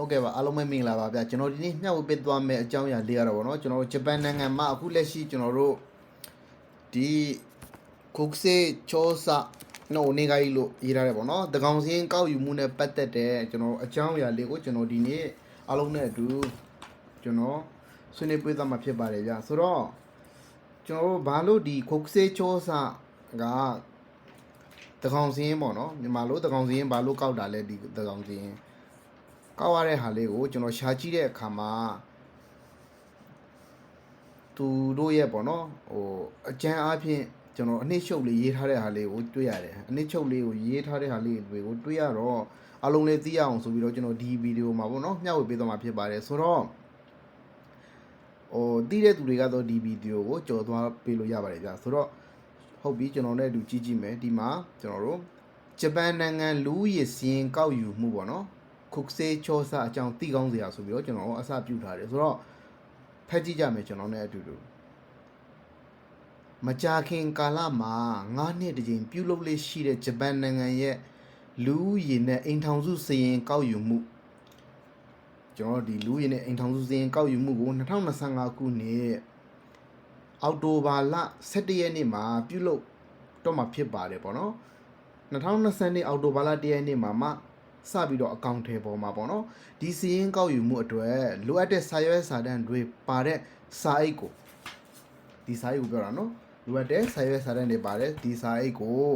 ဟုတ်ကဲ့ပါအားလုံးပဲမင်္ဂလာပါဗျာကျွန်တော်ဒီနေ့မျှဝေပေးသွားမယ့်အကြောင်းအရာလေးကတော့ဗောနော်ကျွန်တော်တို့ဂျပန်နိုင်ငံမှာအခုလက်ရှိကျွန်တော်တို့ဒီကုတ်စေချောစာနော်နေဂိုင်းလို့ရေးထားတယ်ဗောနော်တကောင်စင်းကောက်ယူမှုနဲ့ပတ်သက်တဲ့ကျွန်တော်အကြောင်းအရာလေးကိုကျွန်တော်ဒီနေ့အားလုံးနဲ့အတူကျွန်တော်ဆွေးနွေးပေးသွားမှာဖြစ်ပါတယ်ဗျာဆိုတော့ကျွန်တော်တို့ဘာလို့ဒီကုတ်စေချောစာကတကောင်စင်းပေါ့နော်မြန်မာလိုတကောင်စင်းဘာလို့ကောက်တာလဲဒီတကောင်စင်း ကောက်ရတဲ့ဟာလေးကိုကျွန်တော်ရှာကြည့်တဲ့အခါမှာသူတို့ရဲ့ပေါ့နော်ဟိုအကျန်းအားဖြင့်ကျွန်တော်အနှစ်ချုပ်လေးရေးထားတဲ့ဟာလေးကိုတွေ့ရတယ်အနှစ်ချုပ်လေးကိုရေးထားတဲ့ဟာလေးတွေကိုတွေ့ရတော့အလုံးလေးသိရအောင်ဆိုပြီးတော့ကျွန်တော်ဒီဗီဒီယိုမှာပေါ့နော်မျှဝေပေးသွားမှာဖြစ်ပါတယ်ဆိုတော့ဟိုသိတဲ့သူတွေကတော့ဒီဗီဒီယိုကိုကြော်သွားပေးလို့ရပါတယ်ဗျာဆိုတော့ဟုတ်ပြီကျွန်တော်လည်းအတူကြည့်ကြည့်မယ်ဒီမှာကျွန်တော်တို့ဂျပန်နိုင်ငံလူဦးရေစီရင်ကောက်ယူမှုပေါ့နော် ခုတ်ဆေးချောစာအကြောင်းသိကောင်းစရာဆိုပြီးတော့ကျွန်တော်အစပြုထားတယ်ဆိုတော့ဖက်ကြည့်ကြမယ်ကျွန်တော်နဲ့အတူတူမကြာခင်ကာလမှာ9နှစ်တကြိမ်ပြုလုပ်လေးရှိတဲ့ဂျပန်နိုင်ငံရဲ့လူဦးရေနဲ့အိမ်ထောင်စုစရင်ကောက်ယူမှုကျွန်တော်ဒီလူဦးရေနဲ့အိမ်ထောင်စုစရင်ကောက်ယူမှုကို2025ခုနှစ်အောက်တိုဘာလ17ရက်နေ့မှာပြုလုပ်တော့မှာဖြစ်ပါတယ်ပေါ့နော်2020အောက်တိုဘာလ1ရက်နေ့မှာမှ စပြီးတော့အကောင့်ထဲပေါ်မှာပေါ့နော်ဒီစီရင်ကောက်ယူမှုအတွက်လိုအပ်တဲ့စာရွက်စာတမ်းတွေပါတဲ့စာအိတ်ကိုဒီစာအိတ်ကိုပြောတာနော်လိုအပ်တဲ့စာရွက်စာတမ်းတွေပါတဲ့ဒီစာအိတ်ကို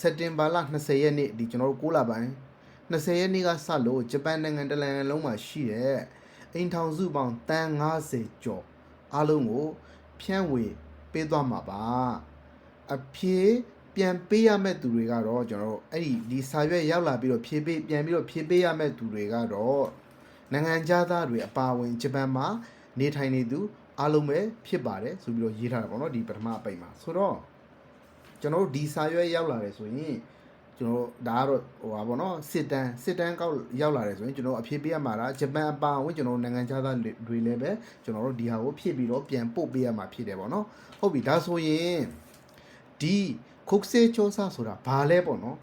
စက်တင်ဘာလ20ရက်နေ့ဒီကျွန်တော်တို့6လပိုင်း20ရက်နေ့ကစလို့ဂျပန်နိုင်ငံတစ်နိုင်ငံလုံးမှာရှိတဲ့အိမ်ထောင်စုပေါင်းတန်90ကျော်အားလုံးကိုဖြန့်ဝေပေးသွားမှာပါအဖြေ ပြန်ပေးရမယ့်သူတွေကတော့ကျွန်တော်တို့အဲ့ဒီဒီစာရွက်ရောက်လာပြီးတော့ဖြေပေးပြန်ပြီးတော့ဖြေပေးရမယ့်သူတွေကတော့နိုင်ငံသားတွေအပါအဝင်ဂျပန်မှာနေထိုင်နေသူအားလုံးပဲဖြစ်ပါတယ်ဆိုပြီးတော့ရေးထားတာပေါ့နော်ဒီပထမအပိတ်မှာဆိုတော့ကျွန်တော်တို့ဒီစာရွက်ရောက်လာတယ်ဆိုရင်ကျွန်တော်ဒါကတော့ဟိုပါပေါ့နော်စစ်တမ်းစစ်တမ်းကောက်ရောက်လာတယ်ဆိုရင်ကျွန်တော်အဖြေပေးရမှာလားဂျပန်အပါအဝင်ကျွန်တော်နိုင်ငံသားတွေလည်းပဲကျွန်တော်တို့ဒီဟာကိုဖြည့်ပြီးတော့ပြန်ပို့ပေးရမှာဖြစ်တယ်ပေါ့နော်ဟုတ်ပြီဒါဆိုရင်ဒီ ခုတ်ဆေးချောစာဆိုတာဘာလဲပေါ့နော်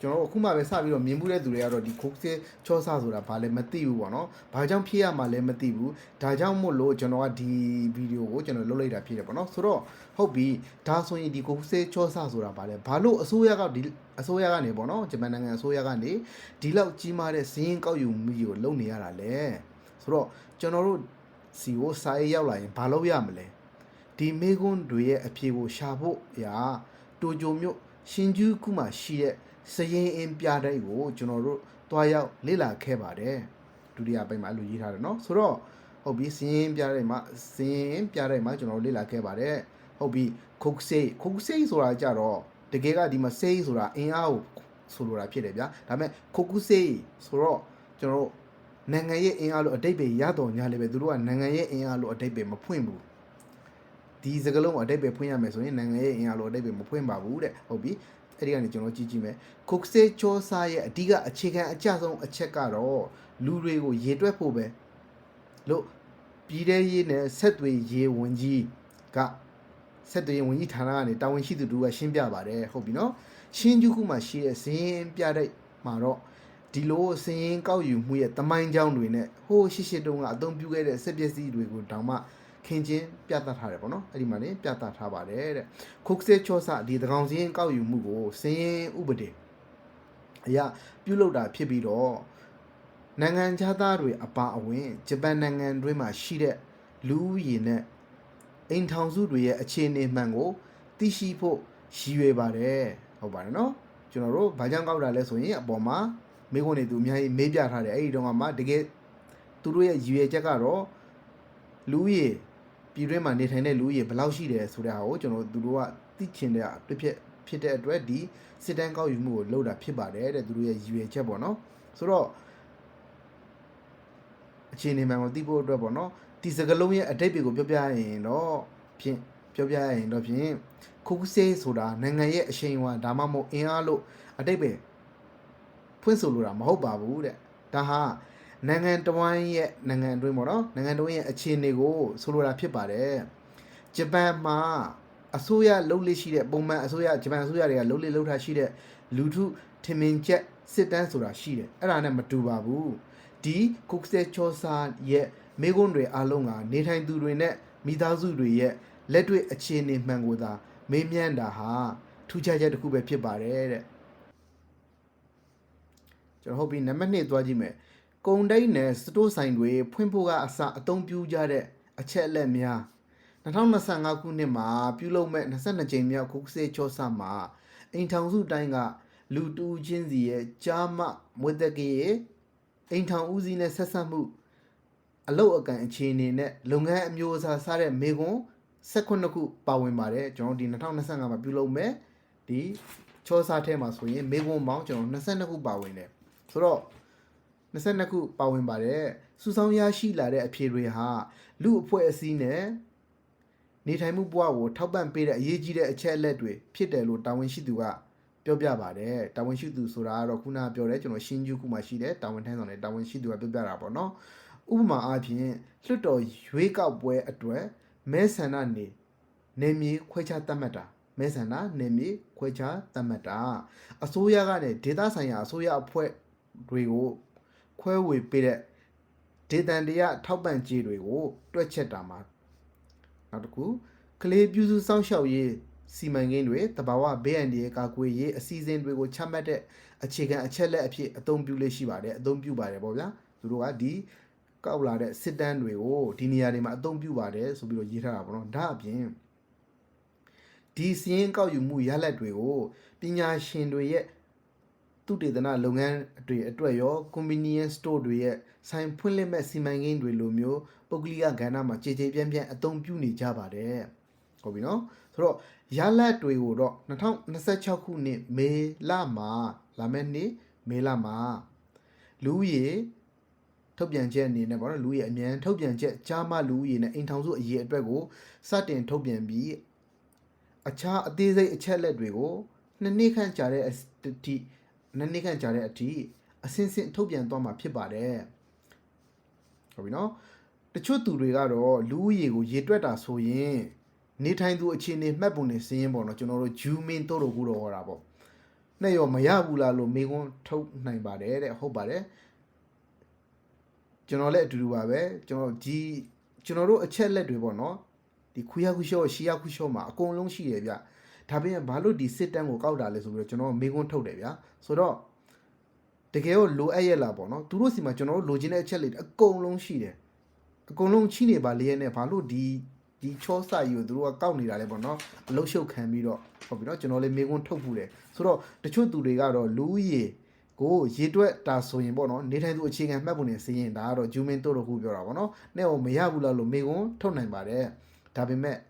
ကျွန်တော်တို့အခုမှပဲစပြီးတော့မြင်မှုတဲ့သူတွေကတော့ဒီခုတ်ဆေးချောစာဆိုတာဘာလဲမသိဘူးပေါ့နော်ဘာကြောင့်ဖြည့်ရမှာလဲမသိဘူးဒါကြောင့်မို့လို့ကျွန်တော်ကဒီဗီဒီယိုကိုကျွန်တော်လုပ်လိုက်တာဖြစ်တယ်ပေါ့နော်ဆိုတော့ဟုတ်ပြီဒါဆိုရင်ဒီခုတ်ဆေးချောစာဆိုတာဘာလဲဘာလို့အစိုးရကဒီအစိုးရကနေပေါ့နော်ဂျပန်နိုင်ငံအစိုးရကနေဒီလောက်ကြီးမားတဲ့ဇင်းကောက်ယူမှုကြီးကိုလုပ်နေရတာလဲဆိုတော့ကျွန်တော်တို့စီကိုစာရေးရောက်လာရင်ဘာလုပ်ရမလဲဒီမေကွန်းတွေရဲ့အဖြေကိုရှာဖို့ရာ တိုဂျိုမြို့ရှင်ဂျူးခုမှာရှိတဲ့စရင်အင်းပြတိုက်ကိုကျွန်တော်တို့တွားရောက်လေ့လာခဲ့ပါတယ်ဒုတိယပိုင်းမှာအဲ့လိုရေးထားတယ်เนาะဆိုတော့ဟုတ်ပြီစရင်ပြတိုက်မှာစရင်ပြတိုက်မှာကျွန်တော်တို့လေ့လာခဲ့ပါတယ်ဟုတ်ပြီခုတ်ဆေးခုတ်ဆေးဆိုတာကြတော့တကယ်ကဒီမှာဆေးဆိုတာအင်အားကိုဆိုလိုတာဖြစ်တယ်ဗျာဒါပေမဲ့ခုတ်ကူဆေးဆိုတော့ကျွန်တော်တို့နိုင်ငံရဲ့အင်အားလို့အတိတ်ပဲရတော်ညာလေပဲသူတို့ကနိုင်ငံရဲ့အင်အားလို့အတိတ်ပဲမဖွင့်ဘူး ဒီစကလုံးအတိတ်ပဲဖွင့်ရမယ်ဆိုရင်နိုင်ငံရဲ့အင်အားလို့အတိတ်ပဲမဖွင့်ပါဘူးတဲ့ဟုတ်ပြီအဲ့ဒီကနေကျွန်တော်ကြည့်ကြည့်မယ်ခုတ်ဆေးချောစာရဲ့အဓိကအခြေခံအကျဆုံးအချက်ကတော့လူတွေကိုရေတွက်ဖို့ပဲလို့ပြည်တဲ့ရေးနဲ့ဆက်သွေးရေးဝန်ကြီးကဆက်သွေးရေးဝန်ကြီးဌာနကနေတာဝန်ရှိသူတို့ကရှင်းပြပါတယ်ဟုတ်ပြီနော်ရှင်းကျူးခုမှရှိတဲ့ဇင်းပြတဲ့မှာတော့ဒီလိုစည်ရင်ကောက်ယူမှုရဲ့တမိုင်းကြောင်းတွေနဲ့ဟိုးရှိရှိတုန်းကအသုံးပြုခဲ့တဲ့စက်ပစ္စည်းတွေကိုတောင်မှ ခင်ချင်းပြသထားတယ်ပေါ့နော်အဲ့ဒီမှာနေပြသထားပါတယ်တဲ့ခုတ်ဆေချောဆဒီတကောင်စင်းကောက်ယူမှုကိုစင်းရင်ဥပဒေအရာပြုလုပ်တာဖြစ်ပြီးတော့နိုင်ငံသားတွေအပါအဝင်ဂျပန်နိုင်ငံတွင်းမှာရှိတဲ့လူဦးရေနဲ့အိမ်ထောင်စုတွေရဲ့အခြေအနေမှန်ကိုသိရှိဖို့ရည်ရွယ်ပါတယ်ဟုတ်ပါတယ်နော်ကျွန်တော်တို့ဘာကြောင့်ကောက်တာလဲဆိုရင်အပေါ်မှာမိခွန်းနေသူအများကြီးမေးပြထားတယ်အဲ့ဒီတော့မှတကယ်သူတို့ရဲ့ရည်ရွယ်ချက်ကတော့လူဦးရေ ပြည်တွင်းမှာနေထိုင်တဲ့လူဦးရေဘယ်လောက်ရှိတယ်ဆိုတဲ့ဟာကိုကျွန်တော်သူတို့ကသိချင်တဲ့တစ်ဖြစ်ဖြစ်တဲ့အတွက်ဒီစစ်တမ်းကောက်ယူမှုကိုလုပ်တာဖြစ်ပါတယ်တဲ့သူတို့ရဲ့ရည်ရွယ်ချက်ပေါ့နော်ဆိုတော့အခြေအနေမှန်ကိုသိဖို့အတွက်ပေါ့နော်ဒီစကလုံးရဲ့အတိတ်တွေကိုပြောပြရရင်တော့ဖြင့်ပြောပြရရင်တော့ဖြင့်ခုတ်ဆေးဆိုတာနိုင်ငံရဲ့အရှိန်အဝါဒါမှမဟုတ်အင်အားလို့အတိတ်ပဲဖွင့်ဆိုလိုတာမဟုတ်ပါဘူးတဲ့ဒါဟာ နိုင်ငံတော်ဝန်ရဲ့နိုင်ငံအတွင်းပေါ့နော်နိုင်ငံတော်ရဲ့အခြေအနေကိုဆိုလိုတာဖြစ်ပါတယ်ဂျပန်မှာအစိုးရလှုပ်လေ့ရှိတဲ့ပုံမှန်အစိုးရဂျပန်အစိုးရတွေကလှုပ်လေ့လှုပ်ထားရှိတဲ့လူထုထင်မြင်ချက်စစ်တမ်းဆိုတာရှိတယ်အဲ့ဒါနဲ့မတူပါဘူးဒီကုကစဲချောစာရဲ့မိကွန်းတွေအားလုံးကနေထိုင်သူတွေနဲ့မိသားစုတွေရဲ့လက်တွေ့အခြေအနေမှန်ကိုသာမေးမြန်းတာဟာထူးခြားချက်တစ်ခုပဲဖြစ်ပါတယ်တဲ့ကျွန်တော်ဟုတ်ပြီနံပါတ်1သွားကြည့်မယ် ကုံတိုင်းနဲ့စတိုးဆိုင်တွေဖွင့်ဖို့ကအစအသုံးပြုကြတဲ့အချက်အလက်များ2025ခုနှစ်မှာပြုလုပ်မဲ့22ကြိမ်မြောက်ကုကစဲချောစာမှာအိမ်ထောင်စုတိုင်းကလူတူချင်းစီရဲ့ကြားမမွေးသက်ကြီးရဲ့အိမ်ထောင်ဦးစီးနဲ့ဆက်ဆက်မှုအလုတ်အကန်အခြေအနေနဲ့လုပ်ငန်းအမျိုးအစားစားတဲ့မေကွန်း18ခုပါဝင်ပါတယ်ကျွန်တော်ဒီ2025မှာပြုလုပ်မယ်ဒီချောစားထဲမှာဆိုရင်မေကွန်းပေါင်းကျွန်တော်22ခုပါဝင်တယ်ဆိုတော့ 22ခုပါဝင်ပါတယ်စူဆောင်းရရှိလာတဲ့အဖြေတွေဟာလူအဖွဲ့အစည်းနဲ့နေထိုင်မှုဘဝကိုထောက်ပံ့ပေးတဲ့အရေးကြီးတဲ့အချက်အလက်တွေဖြစ်တယ်လို့တာဝန်ရှိသူကပြောပြပါတယ်တာဝန်ရှိသူဆိုတာကတော့ခုနကပြောတယ်ကျွန်တော်ရှင်းကျူးခုမှရှိတယ်တာဝန်ထမ်းဆောင်တယ်တာဝန်ရှိသူကပြောပြတာပေါ့နော်ဥပမာအားဖြင့်လွှတ်တော်ရွေးကောက်ပွဲအတွက်မဲဆန္ဒနေနေမြေခွဲခြားသတ်မှတ်တာမဲဆန္ဒနေမြေခွဲခြားသတ်မှတ်တာအစိုးရကလည်းဒေသဆိုင်ရာအစိုးရအဖွဲ့တွေကို ခွဲဝေပေးတဲ့ဒေသန္တရထောက်ပံ့ကြေးတွေကိုတွက်ချက်တာမှာနောက်တစ်ခုကလေးပြုစုစောင့်ရှောက်ရေးစီမံကိန်းတွေတဘာဝဘေးအန္တရာယ်ကာကွယ်ရေးအစီအစဉ်တွေကိုချမှတ်တဲ့အခြေခံအချက်လက်အဖြစ်အသုံးပြုလေးရှိပါတယ်အသုံးပြုပါတယ်ပေါ့ဗျာသူတို့ကဒီကောက်လာတဲ့စစ်တမ်းတွေကိုဒီနေရာတွေမှာအသုံးပြုပါတယ်ဆိုပြီးတော့ရေးထားတာပေါ့နော်ဒါအပြင်ဒီစီးရင်ကောက်ယူမှုရလဒ်တွေကိုပညာရှင်တွေရဲ့ သူတေသနလုပ်ငန်းတွေအတွက်ရော convenience store တွေရဲ့ဆိုင်ဖွင့်လှစ်မဲ့စီမံကိန်းတွေလိုမျိုးပုဂ္ဂလိကကဏ္ဍမှာခြေခြေပြန့်ပြန့်အသုံးပြုနေကြပါတယ်ဟုတ်ပြီနော်ဆိုတော့ရလဒ်တွေကိုတော့2026ခုနှစ်မေလမှာလာမယ့်နှစ်မေလမှာလူဦးရေထုတ်ပြန်ချက်အနေနဲ့ပေါ့နော်လူရဲ့အမြန်ထုတ်ပြန်ချက်ကြားမလူရဲ့နဲ့အိမ်ထောင်စုအရေးအတွက်ကိုစတင်ထုတ်ပြန်ပြီးအခြားအသေးစိတ်အချက်လက်တွေကိုနှစ်နှစ်ခန့်ကြာတဲ့အထိ နှစ်နှစ်ခန့်ကြာတဲ့အထိအစင်းစင်းထုတ်ပြန်သွားမှာဖြစ်ပါတယ်ဟုတ်ပြီနော်တချို့သူတွေကတော့လူဦးရေကိုရေတွက်တာဆိုရင်နေထိုင်သူအခြေအနေမှတ်ပုံနေစင်းရင်ပေါ့နော်ကျွန်တော်တို့ဂျူမင်းတို့တို့ကူတော့ဟောတာပေါ့နဲ့ရောမရဘူးလားလို့မေကွန်းထုတ်နိုင်ပါတယ်တဲ့ဟုတ်ပါတယ်ကျွန်တော်လည်းအတူတူပါပဲကျွန်တော်ဒီကျွန်တော်တို့အချက်လက်တွေပေါ့နော်ဒီခွေးရခုရှော့ရှီရခုရှော့မှာအကုန်လုံးရှိတယ်ဗျ ဒါပြင်ဘာလို့ဒီစစ်တမ်းကိုကောက်တာလဲဆိုပြီးတော့ကျွန်တော်မေးခွန်းထုတ်တယ်ဗျဆိုတော့တကယ်ကိုလိုအပ်ရဲ့လားပေါ့နော်သူတို့စီမှာကျွန်တော်တို့လိုချင်တဲ့အချက်လက်တွေအကုန်လုံးရှိတယ်အကုန်လုံးချိနေပါလေရဲ့နဲ့ဘာလို့ဒီဒီချောစာကြီးကိုသူတို့ကကောက်နေတာလဲပေါ့နော်အလုတ်ရှုပ်ခံပြီးတော့ဟုတ်ပြီနော်ကျွန်တော်လည်းမေးခွန်းထုတ်ဘူးတယ်ဆိုတော့တချို့သူတွေကတော့လူဦးရေကိုရေတွက်တာဆိုရင်ပေါ့နော်နေထိုင်သူအခြေခံမှတ်ပုံနေစီးရင်ဒါကတော့ဂျူမင်းတို့တို့ခုပြောတာပေါ့နော်။နဲ့ဟိုမရဘူးလားလို့မေကွန်းထုတ်နိုင်ပါတယ်။ဒါပေမဲ့မှ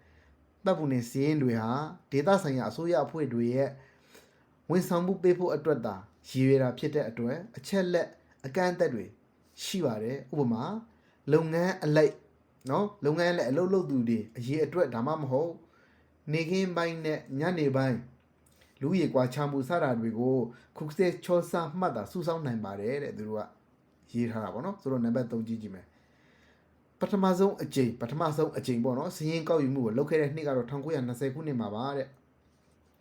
တ်ပုံနေစီးရင်တွေဟာဒေတာဆိုင်ရာအစိုးရအဖွဲ့တွေရဲ့ဝန်ဆောင်မှုပေးဖို့အတွက်သာရည်ရွယ်တာဖြစ်တဲ့အတွက်အချက်လက်အကန့်အသတ်တွေရှိပါတယ်။ဥပမာလုပ်ငန်းအလိုက်နော်လုပ်ငန်းအလိုက်အလုပ်လုပ်သူတွေအရေးအတွက်ဒါမှမဟုတ်နေခင်းပိုင်းနဲ့ညနေပိုင်းလူရေကွာချမှုစတာတွေကိုခုစဲချောစာမှတ်တာစူးစောင်းနိုင်ပါတယ်တဲ့သူတို့ကရေးထားတာပေါ့နော်ဆိုတော့နံပါတ်3ကြည့်ကြည့်မယ် ပထမဆုံးအကြိမ်ပထမဆုံးအကြိမ်ပေါ့နော်စီရင်ကောက်ယူမှုကိုလုပ်ခဲ့တဲ့နှစ်ကတော့1920ခုနှစ်မှာပါတဲ့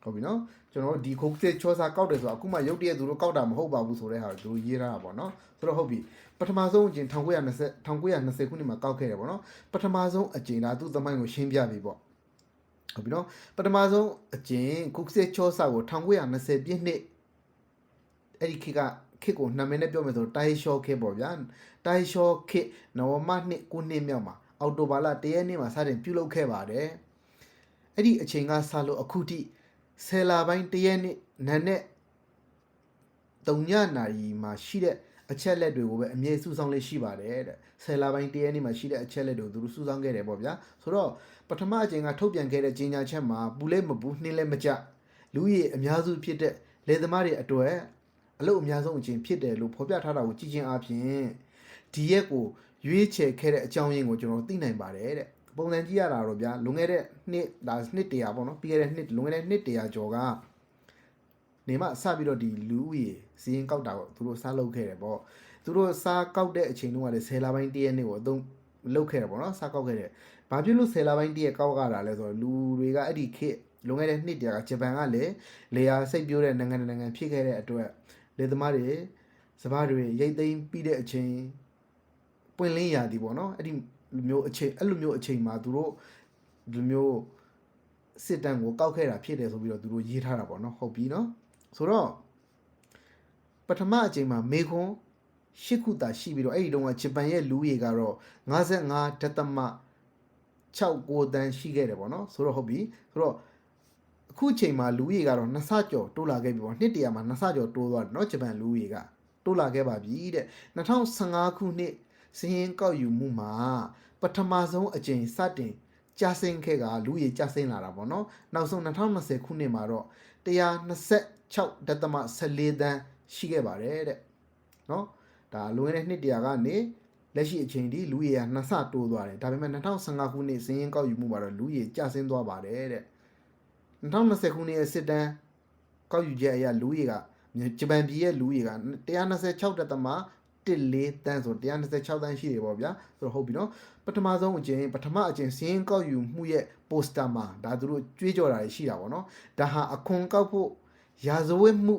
ဟုတ်ပြီနော်ကျွန်တော်တို့ဒီခုစဲချောစာကောက်တယ်ဆိုတော့အခုမှရုပ်တရက်သူတို့ကောက်တာမဟုတ်ပါဘူးဆိုတဲ့ဟာကိုသူတို့ရေးထားတာပေါ့နော်ဆိုတော့ဟုတ်ပြီပထမဆုံးအကြိမ်1920 1920ခုနှစ်မှာကောက်ခဲ့တယ်ပေါ့နော်ပထမဆုံးအကြိမ်ဒါသူ့သမိုင်းကိုရှင်းပြပြီပေါ့ဟုတ်ပြီနော်ပထမဆုံးအကျင်ကုကစေချောစာကို1920ပြည့်နှစ်အဲ့ဒီခေတ်က ခေတ်ကိုနာမည်နဲ့ပြောမယ်ဆိုတိုင်ရှောခေတ်ပေါ့ဗျာတိုင်ရှောခေတ်နဝမနှစ်9နှစ်မြောက်မှာအော်တိုဘာလ1ရက်နေ့မှာစတင်ပြုလုပ်ခဲ့ပါတယ်အဲ့ဒီအချိန်ကစလို့အခုထိဆယ်လပိုင်း1ရက်နေ့နန်းနဲ့3ညနာရီမှာရှိတဲ့အချက်လက်တွေကိုပဲအမြဲစုဆောင်းလေးရှိပါတယ်တဲ့ဆယ်လပိုင်း1ရက်နေ့မှာရှိတဲ့အချက်လက်တွေကိုသူတို့စုဆောင်းခဲ့တယ်ပေါ့ဗျာဆိုတော့ပထမအချိန်ကထုတ်ပြန်ခဲ့တဲ့ကြေညာချက်မှာပူလဲမပူနှင်းလဲမကြလူကြီးအများစုဖြစ်တဲ့လေသမားတွေအတွက် အလုပ်အများဆုံးအချိန်ဖြစ်တယ်လို့ဖော်ပြထားတာကိုကြည့်ချင်းအပြင်ဒီရက်ကိုရွေးချယ်ခဲ့တဲ့အကြောင်းရင်းကိုကျွန်တော်သိနိုင်ပါတယ်တဲ့ပုံစံကြည့်ရတာတော့ဗျာလွန်ခဲ့တဲ့နှစ်ဒါနှစ်တရာပေါ့နော်ပြီးခဲ့တဲ့နှစ်လွန်ခဲ့တဲ့နှစ်တရာကျော်ကနေမှစပြီးတော့ဒီလူဦးရေစီးရင်ကောက်တာကိုသူတို့စားလုပ်ခဲ့တယ်ပေါ့သူတို့စားကောက်တဲ့အချိန်တုန်းကလည်း10လပိုင်းတည့်ရက်နေ့ကိုအသုံးလုပ်ခဲ့တယ်ပေါ့နော်စားကောက်ခဲ့တယ်ဘာဖြစ်လို့ဆယ်လပိုင်းတည့်ရကောက်ရတာလဲဆိုတော့လူတွေကအဲ့ဒီခေတ်လွန်ခဲ့တဲ့နှစ်တည်းကဂျပန်ကလည်းလေယာစိတ်ပြိုးတဲ့နိုင်ငံတစ်နိုင်ငံဖြစ်ခဲ့တဲ့အတွက် လေသမားတွေစပားတွေရိတ်သိမ်းပြီးတဲ့အချိန်ပွင့်လင်းရာဒီပေါ့နော်အဲ့ဒီလိုမျိုးအချိန်အဲ့လိုမျိုးအချိန်မှာသူတို့ဒီလိုမျိုးစစ်တမ်းကိုကောက်ခဲ့တာဖြစ်တယ်ဆိုပြီးတော့သူတို့ရေးထားတာပေါ့နော်ဟုတ်ပြီနော်ဆိုတော့ပထမအချိန်မှာမေခွန်းရှစ်ခုတာရှိပြီးတော့အဲ့ဒီတုန်းကဂျပန်ရဲ့လူရေကတော့55ဒသမ69တန်းရှိခဲ့တယ်ပေါ့နော်ဆိုတော့ဟုတ်ပြီဆိုတော့ အခုချိန်မှာလူရေကတော့နှစ်ဆကျော်တိုးလာခဲ့ပြီပေါ့နှစ်တရာမှာနှစ်ဆကျော်တိုးသွားတယ်เนาะဂျပန်လူရေကတိုးလာခဲ့ပါပြီတဲ့2015ခုနှစ်စည်ရင်ကောက်ယူမှုမှာပထမဆုံးအကြိမ်စတင်ကြာဆင်းခဲ့ကလူရေကြာဆင်းလာတာပေါ့နော်နောက်ဆုံး2020ခုနှစ်မှာတော့126ဒသမ14တန်းရှိခဲ့ပါတယ်တဲ့เนาะဒါလွန်ခဲ့တဲ့နှစ်တရာကနေလက်ရှိအချိန်ထိလူရေကနှစ်ဆတိုးသွားတယ်ဒါပေမဲ့2015ခုနှစ်စည်ရင်ကောက်ယူမှုမှာတော့လူရေကြာဆင်းသွားပါတယ်တဲ့ 2020ခုနှစ်ရဲ့စစ်တမ်းကောက်ယူချက်အရလူရေကဂျပန်ပြည်ရဲ့လူရေက126ဒသမ14တန်းဆို126တန်းရှိတယ်ပေါ့ဗျာဆိုတော့ဟုတ်ပြီနော်ပထမဆုံးအကျင့်ပထမအကျင့်စီးရင်ကောက်ယူမှုရဲ့ပိုစတာမှာဒါသူတို့ကြွေးကြော်တာရှိတာပေါ့နော်ဒါဟာအခွန်ကောက်ဖို့ရာဇဝတ်မှု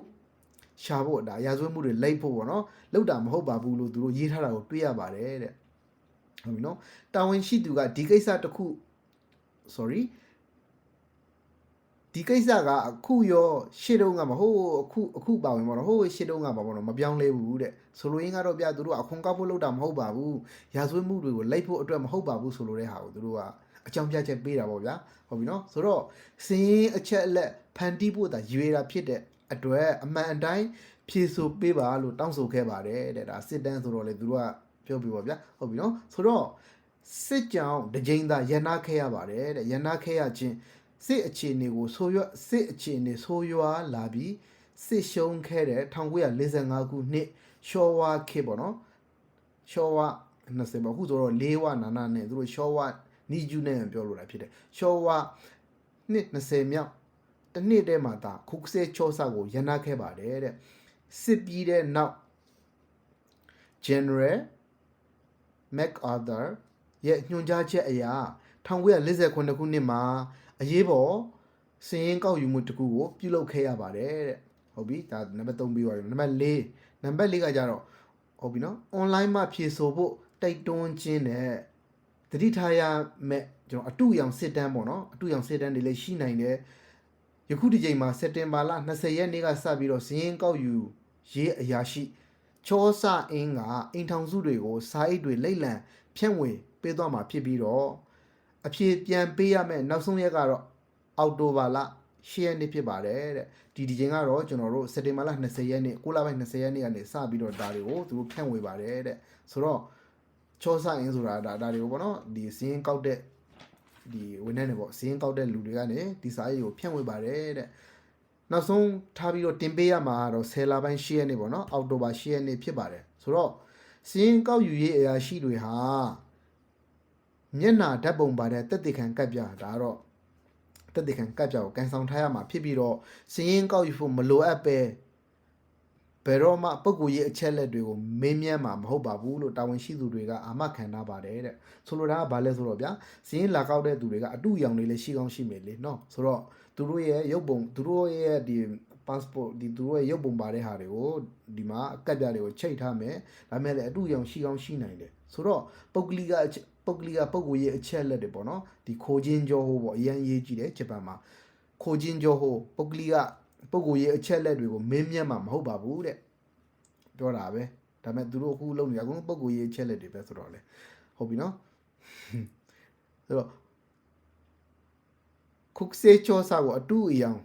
ရှာဖို့ဒါရာဇဝတ်မှုတွေလိုက်ဖို့ပေါ့နော်လောက်တာမဟုတ်ပါဘူးလို့သူတို့ရေးထားတာကိုတွေ့ရပါတယ်တဲ့ဟုတ်ပြီနော်တာဝန်ရှိသူကဒီကိစ္စတစ်ခု sorry ဒီကိစ္စကအခုရောရှေ့တုန်းကမဟုတ်အခုအခုပါဝင်ပေါ့နော်ဟိုရှေ့တုန်းကပါပေါ့နော်မပြောင်းလဲဘူးတဲ့ဆိုလိုရင်းကတော့ပြသူတို့ကအခွန်ကောက်ဖို့လုပ်တာမဟုတ်ပါဘူးရာဇဝတ်မှုတွေကိုလိုက်ဖို့အတွက်မဟုတ်ပါဘူးဆိုလိုတဲ့ဟာကိုသူတို့ကအကြောင်းပြချက်ပေးတာပေါ့ဗျာဟုတ်ပြီနော်ဆိုတော့စင်းအချက်အလက်ဖန်တီးဖို့တာရွေတာဖြစ်တဲ့အတွက်အမှန်အတိုင်းဖြေဆိုပေးပါလို့တောင်းဆိုခဲ့ပါတယ်တဲ့ဒါစစ်တမ်းဆိုတော့လေသူတို့ကပြောပြပါဗျာဟုတ်ပြီနော်ဆိုတော့စစ်ကြောင်တစ်ကြိမ်သာရန်နာခဲ့ရပါတယ်တဲ့ရန်နာခဲ့ရခြင်း စစ်အခြေအနေကိုဆိုရွစစ်အခြေအနေဆိုရွာလာပြီးစစ်ရှုံးခဲ့တဲ့1945ခုနှစ်ရှောဝါခေတ်ပေါ့နော်ရှောဝါ20ပေါ့အခုဆိုတော့၄ဝနာနာနဲ့သူတို့ရှောဝါနီဂျူနဲ့ပြောလို့တာဖြစ်တယ်ရှောဝါနှစ်20မြောက်တစ်နှစ်တည်းမှာဒါခုကစဲချောဆာကိုရန်နာခဲ့ပါတယ်တဲ့စစ်ပြီးတဲ့နောက် General MacArthur ရဲ့ညွှန်ကြားချက်အရ1948ခုနှစ်မှာ အရေးပေါ်စည်ရင်ကောက်ယူမှုတစ်ခုကိုပြုလုပ်ခဲ့ရပါတယ်တဲ့ဟုတ်ပြီဒါနံပါတ်3ပြီးပါပြီနံပါတ်4နံပါတ်4ကကြတော့ဟုတ်ပြီနော် online မှာဖြေဆိုဖို့တိုက်တွန်းခြင်းနဲ့တတိထားရမဲ့ကျွန်တော်အတူရောင်စစ်တမ်းပေါ့နော်အတူရောင်စစ်တမ်းတွေလည်းရှိနိုင်တယ်ယခုဒီချိန်မှာစက်တင်ဘာလ20ရက်နေ့ကစပြီးတော့စည်ရင်ကောက်ယူရေးအရာရှိချောစအင်းကအိမ်ထောင်စုတွေကိုစာအိတ်တွေလိမ့်လံဖြန့်ဝေပေးသွားမှာဖြစ်ပြီးတော့ အဖြေပြန်ပေးရမယ်နောက်ဆုံးရက်ကတော့အောက်တိုဘာလ10ရက်နေ့ဖြစ်ပါတယ်တဲ့ဒီဒီချိန်ကတော့ကျွန်တော်တို့စက်တင်ဘာလ20ရက်နေ့6လပိုင်း20ရက်နေ့ကနေစပြီးတော့ဒါတွေကိုသူတို့ဖြန့်ဝေပါတယ်တဲ့ဆိုတော့ချောဆိုင်ဆိုတာဒါဒါတွေကိုပေါ့နော်ဒီစင်းကောက်တဲ့ဒီဝန်ထမ်းတွေပေါ့စင်းကောက်တဲ့လူတွေကနေဒီစာရေးကိုဖြန့်ဝေပါတယ်တဲ့နောက်ဆုံးထားပြီးတော့တင်ပေးရမှာကတော့10လပိုင်း10ရက်နေ့ပေါ့နော်အောက်တိုဘာ10ရက်နေ့ဖြစ်ပါတယ်ဆိုတော့စင်းကောက်ယူရေးအရာရှိတွေဟာ မျက်နာဓာတ်ပုံပါတဲ့တက်တေခံကပ်ပြဒါတော့တက်တေခံကပ်ပြကိုကန်ဆောင်ထားရမှာဖြစ်ပြီးတော့စင်းရင်ကောက်ယူဖို့မလိုအပ်ပဲဘယ်တော့မှပုံကိုရေးအချက်လက်တွေကိုမင်းမြန်းမှာမဟုတ်ပါဘူးလို့တာဝန်ရှိသူတွေကအာမခံထားပါတယ်တဲ့ဆိုလိုတာကဘာလဲဆိုတော့ဗျာစင်းရင်လာကောက်တဲ့သူတွေကအတူရောင်တွေလည်းရှိကောင်းရှိမယ်လေနော်ဆိုတော့သူတို့ရဲ့ရုပ်ပုံသူတို့ရဲ့ဒီ passport ဒီသူတို့ရဲ့ရုပ်ပုံပါတဲ့ဟာတွေကိုဒီမှာအကတ်ပြတွေကိုချိတ်ထားမယ်ဒါပေမဲ့လည်းအတူရောင်ရှိကောင်းရှိနိုင်တယ်ဆိုတော့ပုတ်ကလီကအချက် ပုတ်ကလီကပုတ်ကိုရေးအချက်လက်တွေပေါ့နော်ဒီခိုချင်းကြောဟိုပေါ့အရန်ရေးကြည့်တယ်ဂျပန်မှာခိုချင်းကြောဟိုပုတ်ကလီကပုတ်ကိုရေးအချက်လက်တွေကိုမင်းမြတ်မှာမဟုတ်ပါဘူးတဲ့ပြောတာပဲဒါပေမဲ့သူတို့အခုလုပ်နေတာအကုန်လုံးပုတ်ကိုရေးအချက်လက်တွေပဲဆိုတော့လေဟုတ်ပြီနော်ဆိုတော့ခုကစေချောစာကိုအတူအယောင်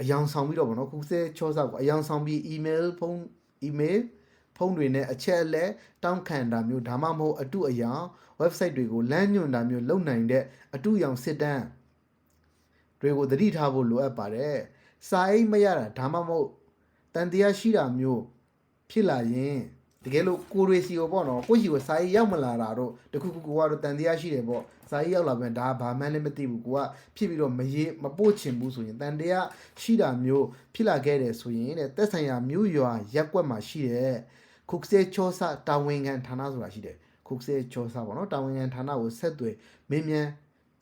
အယောင်ဆောင်ပြီးတော့ဗောနော်ခုကစေချောစာကိုအယောင်ဆောင်ပြီး email ဖုန်း email ဖု န်းတွေနဲ့အချက်အလက်တောင်းခံတာမျိုးဒါမှမဟုတ်အတုအယောင် website တွေကိုလမ်းညွှန်တာမျိုးလုပ်နိုင်တဲ့အတုအယောင်စစ်တမ်းတွေကိုသတိထားဖို့လိုအပ်ပါတယ်။စာအိတ်မရတာဒါမှမဟုတ်တန်တရားရှိတာမျိုးဖြစ်လာရင်တကယ်လို့ကိုရီစီကိုပေါ့နော်ကိုရှိကိုစာရေးရောက်မလာတာတော့တခုခုကိုကတော့တန်တရားရှိတယ်ပေါ့စာရေးရောက်လာပြန်ဒါဘာမှလည်းမသိဘူးကိုကဖြစ်ပြီးတော့မရေးမပို့ချင်ဘူးဆိုရင်တန်တရားရှိတာမျိုးဖြစ်လာခဲ့တယ်ဆိုရင်တဲ့သက်ဆိုင်ရာမြို့ရွာရက်ကွက်မှာရှိတဲ့ ခုကစေချောစာတာဝန်ခံဌာနဆိုတာရှိတယ်ခုကစေချောစာပေါ့နော်တာဝန်ခံဌာနကိုဆက်သွယ်မင်းမြန်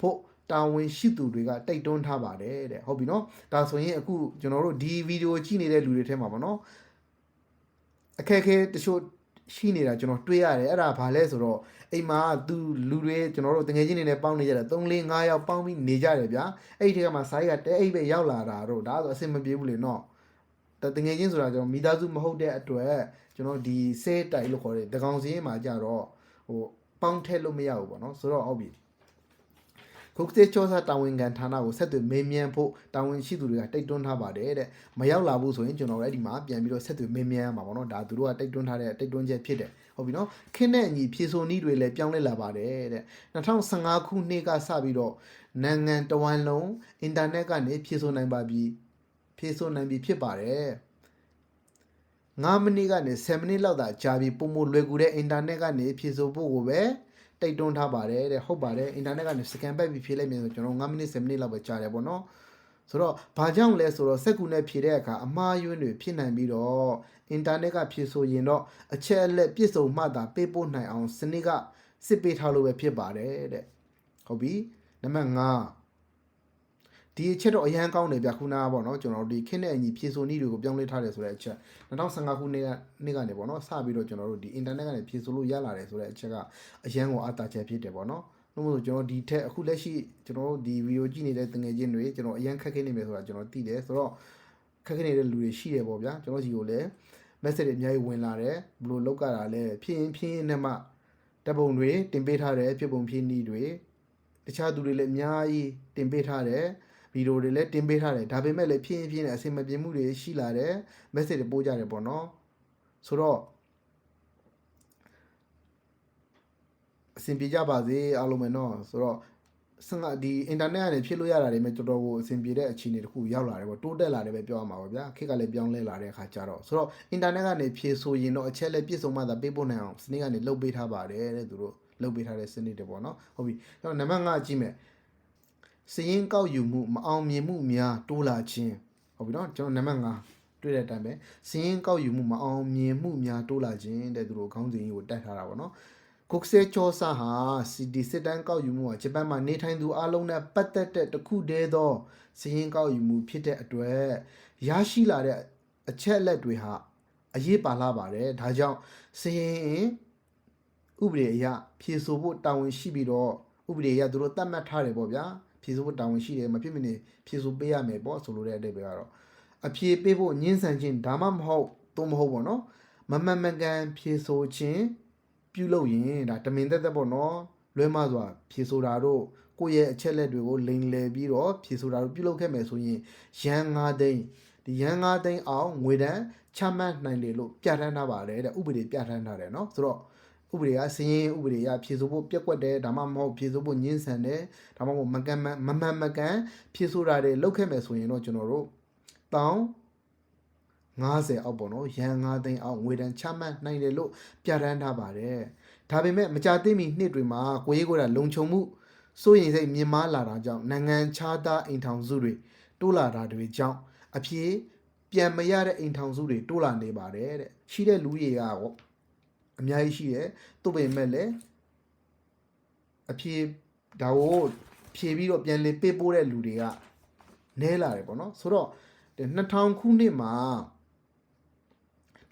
ဖို့တာဝန်ရှိသူတွေကတိတ်တွန်းထားပါတယ်တဲ့ဟုတ်ပြီနော်ဒါဆိုရင်အခုကျွန်တော်တို့ဒီဗီဒီယိုကြည့်နေတဲ့လူတွေထဲမှာပေါ့နော်အခက်အခဲတချို့ရှိနေတာကျွန်တော်တွေ့ရတယ်အဲ့ဒါဘာလဲဆိုတော့အိမ်မှာသူလူတွေကျွန်တော်တို့တငယ်ချင်းတွေနဲ့ပေါင်းနေကြတယ်3 4 5ယောက်ပေါင်းပြီးနေကြတယ်ဗျာအဲ့ဒီထဲမှာစားရကတဲအိပ်ပဲရောက်လာတာတော့ဒါဆိုအဆင်မပြေဘူးလေနော်တတငယ်ချင်းဆိုတာကျွန်တော်မိသားစုမဟုတ်တဲ့အတွက် ကျွန်တော်ဒီဆဲတိုက်လို့ခေါ်တဲ့တကောင်စင်းမှာကြတော့ဟိုပေါင်းထည့်လို့မရဘူးပေါ့နော်ဆိုတော့ဟုတ်ပြီခုတ်သေးချောစာတာဝန်ခံဌာနကိုဆက်သွယ်မေးမြန်းဖို့တာဝန်ရှိသူတွေကတိုက်တွန်းထားပါတယ်တဲ့မရောက်လာဘူးဆိုရင်ကျွန်တော်လည်းဒီမှာပြန်ပြီးတော့ဆက်သွယ်မေးမြန်းရမှာပေါ့နော်ဒါသူတို့ကတိုက်တွန်းထားတဲ့တိုက်တွန်းချက်ဖြစ်တယ်ဟုတ်ပြီနော်ခင်းတဲ့အညီဖြေဆိုနည်းတွေလည်းပြောင်းလဲလာပါတယ်တဲ့2015ခုနှစ်ကစပြီးတော့နိုင်ငံတော်ဝန်လုံးအင်တာနက်ကနေဖြေဆိုနိုင်ပါပြီဖြေဆိုနိုင်ပြီဖြစ်ပါတယ် 9မိနစ်ကနေ10မိနစ်လောက်သာကြာပြီးပုံမလွယ်ကူတဲ့အင်တာနက်ကနေဖြေဆိုဖို့ကိုပဲတိုက်တွန်းထားပါတယ်တဲ့ဟုတ်ပါတယ်အင်တာနက်ကနေစကန်ပတ်ပြီးဖြေလိုက်မယ်ဆိုကျွန်တော်9မိနစ်10မိနစ်လောက်ပဲကြာတယ်ပေါ့နော်ဆိုတော့ဘာကြောင့်လဲဆိုတော့စက်ကူနဲ့ဖြေတဲ့အခါအမှားယွင်းတွေဖြစ်နိုင်ပြီးတော့အင်တာနက်ကဖြေဆိုရင်တော့အချက်အလက်ပြည့်စုံမှသာပေးပို့နိုင်အောင်စနစ်ကစစ်ပေးထားလို့ပဲဖြစ်ပါတယ်တဲ့ဟုတ်ပြီနံပါတ်5 ဒီအချက်တော့အရန်ကောင်းတယ်ဗျခုနကပေါ့နော်ကျွန်တော်တို့ဒီခင်းတဲ့အညီဖြေဆိုနည်းတွေကိုပြောင်းလဲထားတယ်ဆိုတဲ့အချက်2015ခုနှစ်ကနှစ်ကနေပေါ့နော်စပြီးတော့ကျွန်တော်တို့ဒီအင်တာနက်ကနေဖြေဆိုလို့ရလာတယ်ဆိုတဲ့အချက်ကအရန်ကိုအားတာချက်ဖြစ်တယ်ပေါ့နော်လို့မို့လို့ကျွန်တော်ဒီထက်အခုလက်ရှိကျွန်တော်တို့ဒီဗီဒီယိုကြည့်နေတဲ့တငယ်ချင်းတွေကျွန်တော်အရန်ခက်ခဲနေမယ်ဆိုတာကျွန်တော်သိတယ်ဆိုတော့ခက်ခဲနေတဲ့လူတွေရှိတယ်ပေါ့ဗျာကျွန်တော်စီကိုလည်း message တွေအများကြီးဝင်လာတယ်ဘယ်လိုလောက်ကြတာလဲဖြစ်ရင်ဖြစ်ရင်နဲ့မှတပ်ပုံတွေတင်ပေးထားတယ်ဖြစ်ပုံဖြစ်နည်းတွေတခြားသူတွေလည်းအများကြီးတင်ပေးထားတယ် ဗီဒီယိုတွေလည်းတင်ပေးထားတယ်ဒါပေမဲ့လည်းဖြစ်ရင်ဖြစ်ရင်အဆင်မပြေမှုတွေရှိလာတယ် message တွေပို့ကြတယ်ပေါ့နော်ဆိုတော့အဆင်ပြေကြပါစေအားလုံးပဲနော်ဆိုတော့ဆင်ကဒီအင်တာနက်ကနေဖြစ်လို့ရတာတွေမဲ့တော်တော်ကိုအဆင်ပြေတဲ့အခြေအနေတစ်ခုရောက်လာတယ်ပေါ့တိုးတက်လာတယ်ပဲပြောရမှာပါဗျာခေတ်ကလည်းပြောင်းလဲလာတဲ့အခါကျတော့ဆိုတော့အင်တာနက်ကနေဖြည့်ဆိုရင်တော့အချက်လက်ပြည့်စုံမှသာပေးပို့နိုင်အောင်စနစ်ကနေလုတ်ပေးထားပါတယ်တဲ့သူတို့လုတ်ပေးထားတဲ့စနစ်တွေပေါ့နော်ဟုတ်ပြီအဲ့တော့နံပါတ်5ကြည့်မယ် စည်ရင်ကောက်ယူမှုမအောင်မြင်မှုများတိုးလာခြင်းဟုတ်ပြီနော်ကျွန်တော်နံပါတ်5တွေ့တဲ့အတိုင်းပဲစည်ရင်ကောက်ယူမှုမအောင်မြင်မှုများတိုးလာခြင်းတဲ့သူတို့ခေါင်းစဉ်ကြီးကိုတက်ထားတာပေါ့နော်ကုတ်ဆဲချောဆာဟာစီဒီစစ်တမ်းကောက်ယူမှုဟာဂျပန်မှာနေထိုင်သူအလုံးနဲ့ပတ်သက်တဲ့တစ်ခုတည်းသောစည်ရင်ကောက်ယူမှုဖြစ်တဲ့အတွက်ရရှိလာတဲ့အချက်အလက်တွေဟာအရေးပါလာပါတယ်ဒါကြောင့်စည်ရင်ဥပဒေအရဖြေဆိုဖို့တာဝန်ရှိပြီးတော့ဥပဒေအရသူတို့သတ်မှတ်ထားတယ်ပေါ့ဗျာ ဖြေဆိုဖို့တာဝန်ရှိတယ်မဖြစ်မနေဖြေဆိုပေးရမယ်ပေါ့ဆိုလိုတဲ့အတိတ်ပဲကတော့အဖြေပေးဖို့ညှင်းဆန်ခြင်းဒါမှမဟုတ်သို့မဟုတ်ပေါ့နော်မမမကန်ဖြေဆိုခြင်းပြုလုပ်ရင်ဒါတမင်သက်သက်ပေါ့နော်လွဲမစွာဖြေဆိုတာတို့ကိုယ့်ရဲ့အချက်လက်တွေကိုလိမ်လည်ပြီးတော့ဖြေဆိုတာတို့ပြုလုပ်ခဲ့မယ်ဆိုရင်ရန်၅သိန်းဒီရန်၅သိန်းအောင်ငွေတန်းချမှတ်နိုင်လေလို့ပြဋ္ဌာန်းထားပါတယ်တဲ့ဥပဒေပြဋ္ဌာန်းထားတယ်နော်ဆိုတော့ ဥပဒေကစည်ရင်ဥပဒေကဖြေဆိုဖို့ပြက်ကွက်တယ်ဒါမှမဟုတ်ဖြေဆိုဖို့ညှင်းဆန်တယ်ဒါမှမဟုတ်မကန်မမမှန်မကန်ဖြေဆိုတာတွေလုပ်ခဲ့မယ်ဆိုရင်တော့ကျွန်တော်တို့တောင်း90အောက်ပေါ့နော်ရန်9သိန်းအောက်ငွေတန်းချမှတ်နိုင်တယ်လို့ပြဋ္ဌာန်းထားပါတယ်ဒါပေမဲ့မကြသေးမီနှစ်တွေမှာကိုရေးကိုယ်တာလုံခြုံမှုစိုးရင်စိတ်မြင်မာလာတာကြောင့်နိုင်ငံခြားသားအိမ်ထောင်စုတွေတိုးလာတာတွေကြောင့်အဖြစ်ပြန်မရတဲ့အိမ်ထောင်စုတွေတိုးလာနေပါတယ်တဲ့ရှိတဲ့လူတွေကရော အများကြီးရှိတယ်သူ့ပေမဲ့လည်းအဖြစ်ဒါကိုဖြေပြီးတော့ပြန်လည်ပေးပို့တဲ့လူတွေကနဲလာတယ်ပေါ့နော်ဆိုတော့2000ခုနှစ်မှာ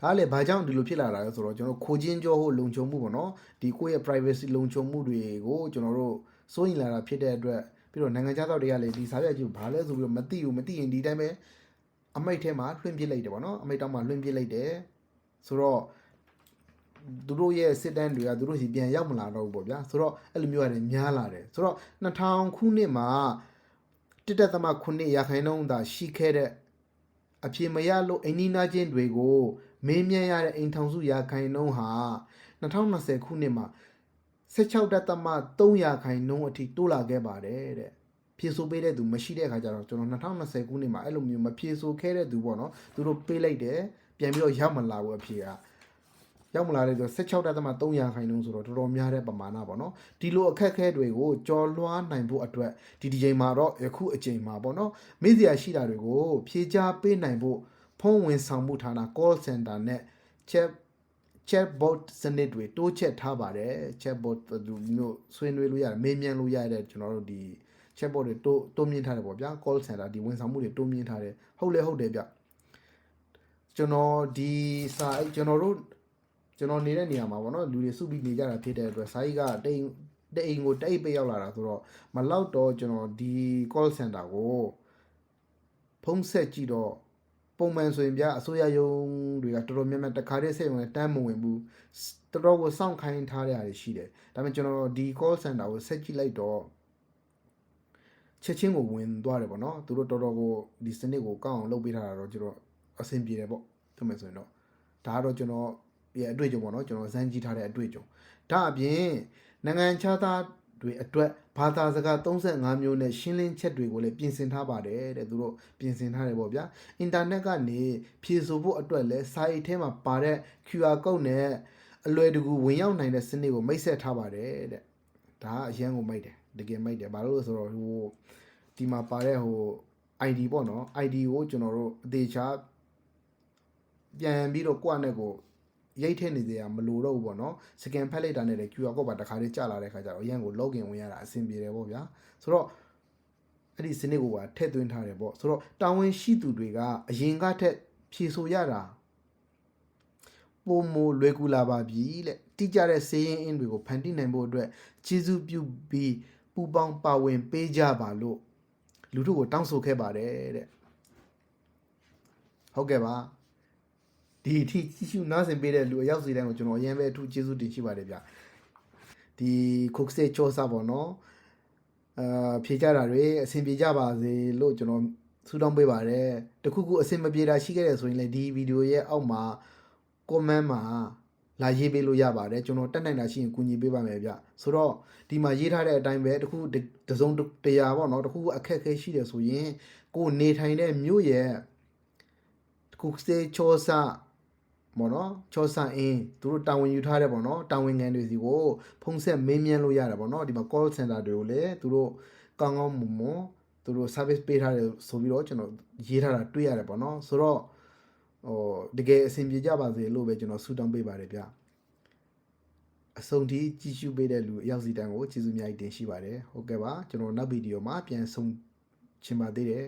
ဒါလည်းဘာကြောင့်ဒီလိုဖြစ်လာတာလဲဆိုတော့ကျွန်တော်ခိုချင်းကြောဟိုလုံခြုံမှုပေါ့နော်ဒီကိုယ့်ရဲ့ privacy လုံခြုံမှုတွေကိုကျွန်တော်တို့စိုးရင်လာတာဖြစ်တဲ့အတွက်ပြီးတော့နိုင်ငံခြားသားတွေကလည်းဒီစာရွက်ကြီးကိုဘာလဲဆိုပြီးတော့မသိဘူးမသိရင်ဒီတိုင်းပဲအမိတ်ထဲမှာလွှင့်ပစ်လိုက်တယ်ပေါ့နော်အမိတ်တောင်မှလွှင့်ပစ်လိုက်တယ်ဆိုတော့ သူတို့ရဲ့စစ်တမ်းတွေကသူတို့စီပြန်ရောက်မလာတော့ဘူးပေါ့ဗျာဆိုတော့အဲ့လိုမျိုးရတယ်များလာတယ်ဆိုတော့2000ခုနှစ်မှာတစ်တက်သမ9ရာခိုင်နှုန်းသာရှိခဲ့တဲ့အပြေမရလို့အိန္ဒိနာချင်းတွေကိုမင်းမြန်ရတဲ့အိမ်ထောင်စုရာခိုင်နှုန်းဟာ2020ခုနှစ်မှာ16တက်သမ3ရာခိုင်နှုန်းအထိတိုးလာခဲ့ပါတယ်တဲ့ဖြေဆိုပေးတဲ့သူမရှိတဲ့အခါကျတော့ကျွန်တော်2020ခုနှစ်မှာအဲ့လိုမျိုးမဖြေဆိုခဲ့တဲ့သူပေါ့နော်သူတို့ပေးလိုက်တယ်ပြန်ပြီးတော့ရောက်မလာဘူးအဖြေက ရောက်မလာတဲ့ဆို16တက်သမ300ခိုင်နှုန်းဆိုတော့တော်တော်များတဲ့ပမာဏပေါ့နော်ဒီလိုအခက်အခဲတွေကိုကြော်လွှားနိုင်ဖို့အတွက်ဒီဒီချိန်မှာတော့ယခုအချိန်မှာပေါ့နော်မေ့စရာရှိတာတွေကိုဖြေချပေးနိုင်ဖို့ဖုန်းဝင်ဆောင်မှုဌာန call center နဲ့ chat chatbot စနစ်တွေတိုးချက်ထားပါတယ် chatbot သူမျိုးဆွေးနွေးလို့ရတယ်မေးမြန်းလို့ရတဲ့ကျွန်တော်တို့ဒီ chatbot တွေတိုးတိုးမြင့်ထားတယ်ပေါ့ဗျာ call center ဒီဝန်ဆောင်မှုတွေတိုးမြင့်ထားတယ်ဟုတ်လဲဟုတ်တယ်ဗျကျွန်တော်ဒီစာအိတ်ကျွန်တော်တို့ ကျွန်တော်နေတဲ့နေရာမှာပေါ့နော်လူတွေစုပြီးနေကြတာဖြစ်တဲ့အတွက်စာအိတ်ကတိမ်တိမ်ကိုတိတ်ပိတ်ရောက်လာတာဆိုတော့မလောက်တော့ကျွန်တော်ဒီ call center ကိုဖုံးဆက်ကြည့်တော့ပုံမှန်ဆိုရင်ဗျအစိုးရယုံတွေကတော်တော်များများတခါတည်းစိတ်ဝင်တမ်းမဝင်ဘူးတော်တော်ကိုစောင့်ခိုင်းထားတဲ့အားရှိတယ်ဒါပေမဲ့ကျွန်တော်ဒီ call center ကိုဆက်ကြည့်လိုက်တော့ချက်ချင်းကိုဝင်သွားတယ်ပေါ့နော်သူတို့တော်တော်ကိုဒီစနစ်ကိုကောက်အောင်လုပ်ပေးထားတာတော့ကျွန်တော်အဆင်ပြေတယ်ပေါ့ပြောမယ်ဆိုရင်တော့ဒါကတော့ကျွန်တော် ရဲ့အတွေ့အကြုံပေါ့နော်ကျွန်တော်ဇန်းကြီးထားတဲ့အတွေ့အကြုံဒါအပြင်နိုင်ငံခြားသားတွေအတွက်ဘာသာစကား35မျိုးနဲ့ရှင်းလင်းချက်တွေကိုလည်းပြင်ဆင်ထားပါတယ်တဲ့သူတို့ပြင်ဆင်ထားတယ်ပေါ့ဗျာအင်တာနက်ကနေဖြည့်ဆို့ဖို့အတွက်လည်းစာအိတ်ထဲမှာပါတဲ့ QR code နဲ့အလွယ်တကူဝင်ရောက်နိုင်တဲ့စနစ်ကိုမိတ်ဆက်ထားပါတယ်တဲ့ဒါကအရန်ကိုမိုက်တယ်တကယ်မိုက်တယ်ဘာလို့လဲဆိုတော့ဟိုဒီမှာပါတဲ့ဟို ID ပေါ့နော် ID ကိုကျွန်တော်တို့အသေးချာပြန်ပြီးတော့ကိုယ့်အနေကို ရိတ်ထည့်နေစရာမလိုတော့ဘူးပေါ့နော်စကန်ဖက်လိုက်တာနဲ့လည်း QR code ပါတစ်ခါလေးကြာလာတဲ့ခါကျတော့အရင်ကို login ဝင်ရတာအဆင်ပြေတယ်ပေါ့ဗျာဆိုတော့အဲ့ဒီစနစ်ကိုပါထည့်သွင်းထားတယ်ပေါ့ဆိုတော့တာဝန်ရှိသူတွေကအရင်ကထက်ဖြေဆိုရတာပုံမလွယ်ကူလာပါပြီလက်တိကျတဲ့စေရင်အင်းတွေကိုဖန်တီးနိုင်ဖို့အတွက်ကျေးဇူးပြုပြီးပူပေါင်းပါဝင်ပေးကြပါလို့လူတို့ကိုတောင်းဆိုခဲ့ပါတယ်တဲ့ဟုတ်ကဲ့ပါ ဒီအထိကြည့်ရှုနားဆင်ပေးတဲ့လူအရောက်စီတိုင်းကိုကျွန်တော်အရင်ပဲအထူးကျေးဇူးတင်ရှိပါတယ်ဗျဒီခုတ်စတေချောစာပေါ့နော်အာဖြေကြတာတွေအဆင်ပြေကြပါစေလို့ကျွန်တော်ဆုတောင်းပေးပါတယ်တခုခုအဆင်မပြေတာရှိခဲ့တယ်ဆိုရင်လည်းဒီဗီဒီယိုရဲ့အောက်မှာ comment မှာလာရေးပေးလို့ရပါတယ်ကျွန်တော်တက်နိုင်တာရှိရင်ကူညီပေးပါမယ်ဗျဆိုတော့ဒီမှာရေးထားတဲ့အတိုင်းပဲတခုတစုံတရာပေါ့နော်တခုအခက်အခဲရှိတယ်ဆိုရင်ကိုနေထိုင်တဲ့မြို့ရဲ့တခုစတေချောဆာ ပေါ့နော်ချောဆာအင်းသူတို့တာဝန်ယူထားတဲ့ပေါ့နော်တာဝန်ခံတွေစီကိုဖုန်းဆက်မေးမြန်းလို့ရတယ်ပေါ့နော်ဒီမှာ call center တွေကိုလည်းသူတို့ကောင်းကောင်းမွန်မွန်သူတို့ service ပေးထားတယ်ဆိုပြီးတော့ကျွန်တော်ရေးထားတာတွေ့ရတယ်ပေါ့နော်ဆိုတော့ဟိုတကယ်အဆင်ပြေကြပါစေလို့ပဲကျွန်တော်ဆုတောင်းပေးပါတယ်ဗျအဆုံးထိကြည့်ရှုပေးတဲ့လူအရောက်စီတန်းကိုကျေးဇူးအများကြီးတင်ရှိပါတယ်ဟုတ်ကဲ့ပါကျွန်တော်နောက်ဗီဒီယိုမှာပြန်ဆုံချင်ပါသေးတယ်